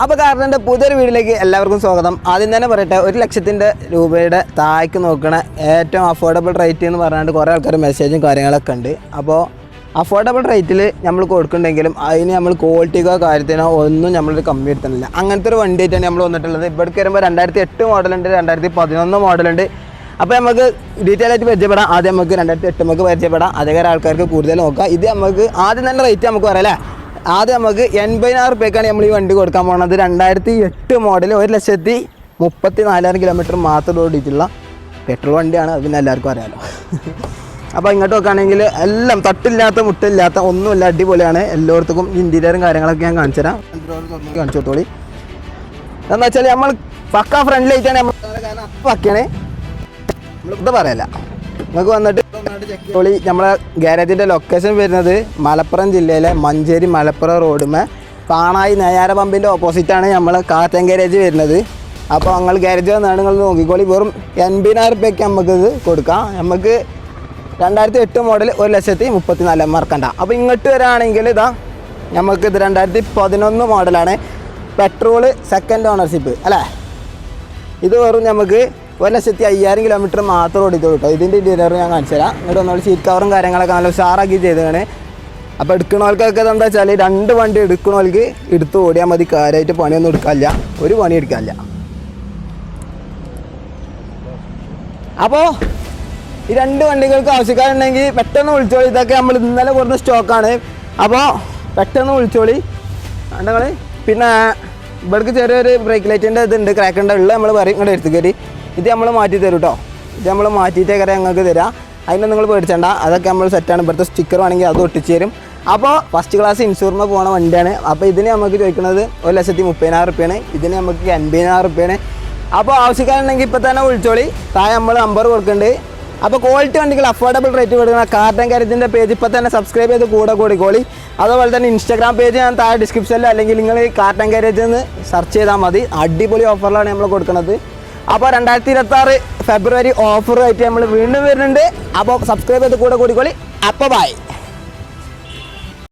അപ്പോൾ കാർണറിന്റെ പുതിയൊരു വീട്ടിലേക്ക് എല്ലാവർക്കും സ്വാഗതം. ആദ്യം തന്നെ പറയട്ടെ ഒരു ലക്ഷത്തിന്റെ രൂപയുടെ താഴേക്ക് നോക്കണ ഏറ്റവും അഫോർഡബിൾ റേറ്റ് എന്ന് പറഞ്ഞുകൊണ്ട് കുറേ ആൾക്കാർ മെസ്സേജും കാര്യങ്ങളൊക്കെ ഉണ്ട്. അപ്പോൾ അഫോർഡബിൾ റേറ്റിൽ നമ്മൾ കൊടുക്കുന്നുണ്ടെങ്കിലും അതിന് നമ്മൾ ക്വാളിറ്റിക്കോ കാര്യത്തിനോ ഒന്നും നമ്മളൊരു കമ്മി എടുത്തുന്നില്ല അങ്ങനത്തെ ഒരു വണ്ടി ആയിട്ടാണ് നമ്മൾ വന്നിട്ടുള്ളത്. ഇവിടേക്ക് വരുമ്പോൾ രണ്ടായിരത്തി എട്ട് മോഡലുണ്ട് രണ്ടായിരത്തി പതിനൊന്ന് മോഡലുണ്ട്. അപ്പോൾ നമുക്ക് ഡീറ്റെയിൽ ആയിട്ട് പരിചയപ്പെടാം. ആദ്യം നമുക്ക് രണ്ടായിരത്തി എട്ട് നമുക്ക് പരിചയപ്പെടാം. അതേകാരം ആൾക്കാർക്ക് കൂടുതൽ നോക്കാം. ഇത് നമുക്ക് ആദ്യം തന്നെ റേറ്റ് നമുക്ക് പറയാം അല്ലേ? ആദ്യം നമുക്ക് എൺപതിനായിരം റുപ്യക്കാണ് നമ്മൾ ഈ വണ്ടി കൊടുക്കാൻ പോകുന്നത് രണ്ടായിരത്തി എട്ട് മോഡൽ ഒരു ലക്ഷത്തി മുപ്പത്തി നാലായിരം കിലോമീറ്റർ മാത്രം ഓടിയിട്ടുള്ള പെട്രോൾ വണ്ടിയാണ്. അത് പിന്നെ എല്ലാവർക്കും അറിയാമല്ലോ അപ്പോൾ ഇങ്ങോട്ട് നോക്കുകയാണെങ്കിൽ എല്ലാം തട്ടില്ലാത്ത മുട്ടില്ലാത്ത ഒന്നുമില്ല അടിപൊളിയാണ്. എല്ലായിടത്തും ഇന്റീരിയറും കാര്യങ്ങളൊക്കെ ഞാൻ കാണിച്ചു തരാം. കാണിച്ചു കൊടുത്തോളി. എന്താ വെച്ചാൽ നമ്മൾ പക്ക ഫ്രണ്ടിലായിട്ടാണ് നമ്മൾ കാരണം അപ്പം പക്കയാണ് നമ്മളിത് പറയല്ല. നിങ്ങൾക്ക് വന്നിട്ട് ോളി നമ്മളെ ഗാരേജിന്റെ ലൊക്കേഷൻ വരുന്നത് മലപ്പുറം ജില്ലയിലെ മഞ്ചേരി മലപ്പുറം റോഡുമേ പാണായി നെയ്യാര ഓപ്പോസിറ്റ് ആണ് നമ്മൾ കാറ്റൻ ഗാരേജ് വരുന്നത്. അപ്പോൾ നിങ്ങൾ ഗാരേജ് വന്നാണ് നിങ്ങൾ നോക്കിക്കോളി. വെറും എൺപതിനായിരം റുപ്യക്ക് ഇത് കൊടുക്കാം. നമുക്ക് രണ്ടായിരത്തി എട്ട് മോഡൽ ഒരു ലക്ഷത്തി മുപ്പത്തി നാല് മറക്കണ്ട അപ്പോൾ ഇങ്ങോട്ട് വരാണെങ്കിൽ ഇതാ നമുക്ക് ഇത് രണ്ടായിരത്തി പതിനൊന്ന് മോഡലാണ് പെട്രോൾ സെക്കൻഡ് ഓണർഷിപ്പ് അല്ലേ? ഇത് വെറും നമുക്ക് ഒരു ലക്ഷത്തി അയ്യായിരം കിലോമീറ്റർ മാത്രം ഓടിച്ചു കേട്ടോ ഇതിന്റെ ഇന്റീരിയർ ഞാൻ കാണിച്ചു തരാം. എന്നിട്ട് ഒന്നുകൂടി സീറ്റ് കവറും കാര്യങ്ങളൊക്കെ നല്ല ഉഷാറാക്കി ചെയ്തതാണ്. അപ്പോൾ എടുക്കണവർക്കൊക്കെ എന്താ വെച്ചാൽ രണ്ട് വണ്ടി എടുക്കണവർക്ക് എടുത്ത് ഓടിയാൽ മതി. കാര്യമായിട്ട് പണിയൊന്നും എടുക്കാനില്ല. ഒരു പണി എടുക്കാനില്ല. അപ്പോൾ ഈ രണ്ട് വണ്ടികൾക്ക് ആവശ്യക്കാരുണ്ടെങ്കിൽ പെട്ടെന്ന് വിളിച്ചോളി. ഇതൊക്കെ നമ്മൾ ഇന്നലെ കുറഞ്ഞ സ്റ്റോക്കാണ് അപ്പോൾ പെട്ടെന്ന് വിളിച്ചോളി. കണ്ടങ്ങൾ പിന്നെ ഇവിടേക്ക് ചെറിയൊരു ബ്രേക്ക് ലൈറ്റിന്റെ ഇതുണ്ട്. ക്രാക്കിന്റെ ഉള്ള. നമ്മൾ പറയും ഇങ്ങോട്ട് എടുത്തു കയറി. ഇത് നമ്മൾ മാറ്റി തരും കേട്ടോ. ഇത് നമ്മൾ മാറ്റിയിട്ടേ കയറി ഞങ്ങൾക്ക് തരാം. അതിനെ നിങ്ങൾ പേടിച്ചേണ്ട. അതൊക്കെ നമ്മൾ സെറ്റാണ് ഇവിടുത്തെ സ്റ്റിക്കർ വേണമെങ്കിൽ അത് ഒട്ടിച്ച് തരും. അപ്പോൾ ഫസ്റ്റ് ക്ലാസ് ഇൻഷൂറിന് പോകുന്ന വണ്ടിയാണ്. അപ്പോൾ ഇതിന് നമുക്ക് ചോദിക്കുന്നത് ഒരു ലക്ഷത്തി മുപ്പതിനായിരം റുപ്യാണ്. ഇതിന് നമുക്ക് എൺപതിനായിരം റുപ്യാണ്. അപ്പോൾ ആവശ്യക്കാരുണ്ടെങ്കിൽ ഇപ്പോൾ തന്നെ വിളിച്ചോളി. താഴെ നമ്മൾ നമ്പർ കൊടുക്കുന്നുണ്ട്. അപ്പോൾ ക്വാളിറ്റി വണ്ടികൾ അഫോർഡബിൾ റേറ്റ് കൊടുക്കുന്ന കാർട്ടൻ കാര്യത്തിന്റെ പേജ് ഇപ്പോൾ തന്നെ സബ്സ്ക്രൈബ് ചെയ്ത് കൂടെ കൂടിക്കോളി. അതുപോലെ തന്നെ ഇൻസ്റ്റാഗ്രാം പേജ് ഞാൻ താഴെ ഡിസ്ക്രിപ്ഷനിൽ അല്ലെങ്കിൽ നിങ്ങൾ കാർട്ടൻ കാര്യത്തിൽ നിന്ന് സെർച്ച് ചെയ്താൽ മതി. അടിപൊളി ഓഫറിലാണ് നമ്മൾ കൊടുക്കുന്നത് അപ്പോൾ രണ്ടായിരത്തി ഇരുപത്തി ആറ് ഫെബ്രുവരി ഓഫറുമായിട്ട് നമ്മൾ വീണ്ടും വരുന്നുണ്ട്. അപ്പോൾ സബ്സ്ക്രൈബ് ചെയ്ത് കൂടെ കൂടിക്കോളി. അപ്പോൾ ബൈ